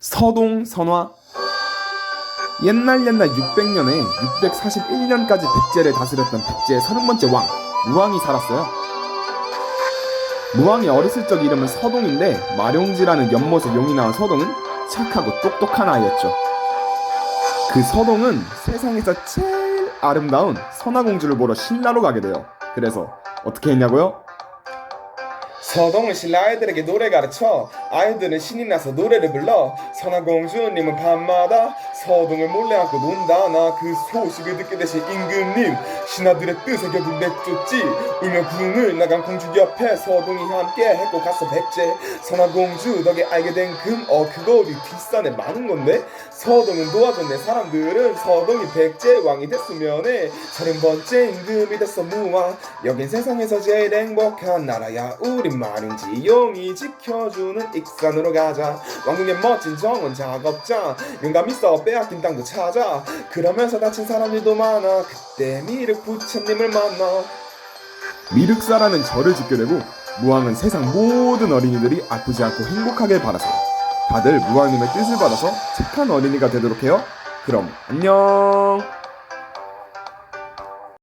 서동 선화 옛날 옛날 600년에 641년까지 백제를 다스렸던 백제의 30번째 왕 무왕이 살았어요. 무왕이 어렸을 적 이름은 서동인데 마룡지라는 연못에 용이 나온 서동은 착하고 똑똑한 아이였죠. 그 서동은 세상에서 제일 아름다운 선화공주를 보러 신라로 가게 돼요. 그래서 어떻게 했냐고요? 서동은 신라 아이들에게 노래 가르쳐 아이들은 신이 나서 노래를 불러 선화공주님은 밤마다 서동을 몰래 안고 논다. 나 그 소식을 듣게 되신 임금님 신하들의 뜻에 격을 내쫓지. 울며 궁을 나간 공주 옆에 서동이 함께 했고 갔어 백제 선화공주 덕에 알게 된 금어 그거 우리 뒷산에 많은 건데? 서동은 도와줬네 사람들은. 서동이 백제 왕이 됐으면에 서른 번째 임금이 됐어 무왕 여긴 세상에서 제일 행복한 나라야. 마룡지 용이 지켜주는 익산으로 가자. 왕궁의 멋진 정원 작업장 용감 있어 빼앗긴 땅도 찾아 그러면서 다친 사람들도 많아 그때 미륵 부처님을 만나 미륵사라는 절을 짓게 되고 무왕은 세상 모든 어린이들이 아프지 않고 행복하길 바라세요. 다들 무왕님의 뜻을 받아서 착한 어린이가 되도록 해요. 그럼 안녕.